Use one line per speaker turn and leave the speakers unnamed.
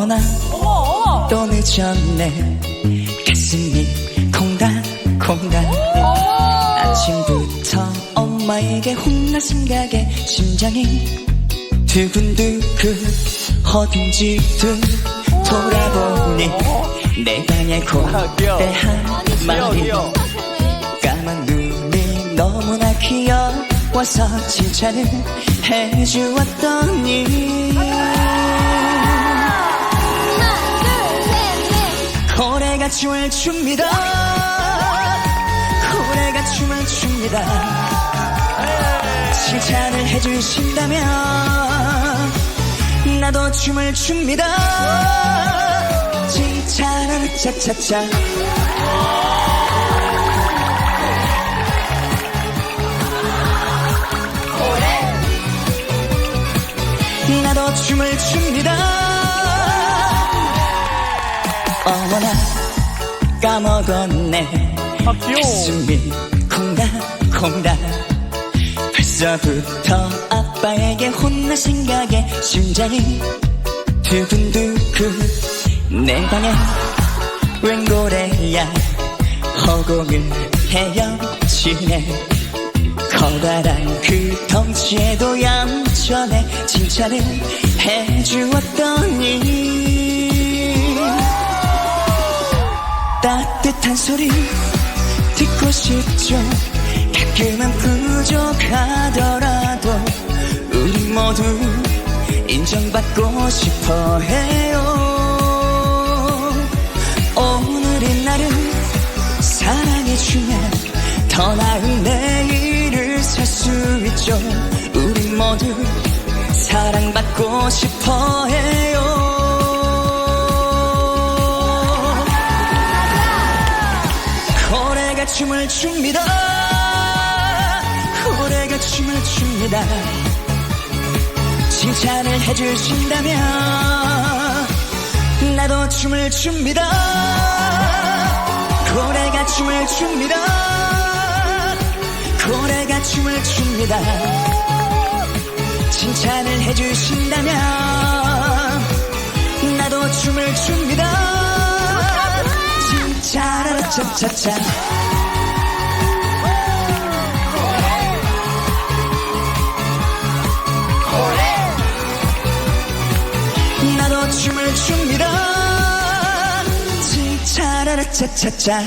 어머나
어머.
또 늦었네 가슴이 콩닥콩닥 아침부터 엄마에게 혼날 생각에 심장이 두근두근 어딘지도 돌아보니 내 방에 고대 한 마리 까만 눈이 너무나 귀여워서 칭찬을 해주었더니 춤을 춥니다. 고래가 춤을 춥니다. 칭찬을 해주신다면 나도 춤을 춥니다. 칭찬은 차차차. 춤을 춥니다. 어머나 까먹었네.
아, 귀여워.
가슴이 콩닥콩닥 벌써부터 아빠에게 혼날 생각에 심장이 두근두근. 내 방에 웬 고래야? 허공을 헤엄치네. 커다란 그 덩치에도 얌전해 칭찬을 해주었더니 따뜻한 소리 듣고 싶죠. 가끔은 부족하더라도 우리 모두 인정받고 싶어 해요. 오늘의 날은 사랑해주면 더 나은 내일을 살 수 있죠. 우리 모두 사랑받고 싶어 해 요 고래가 춤을 춥니다. 고래가 춤을 춥니다. 칭찬을 해주신다면 나도 춤을 춥니다. 고래가 춤을 춥니다. 고래가 춤을 춥니다. 칭찬을 해주신다면 나도 춤을 춥니다. 칭찬하라 차차차 춤을 춥니다. 칭찬하라 차차차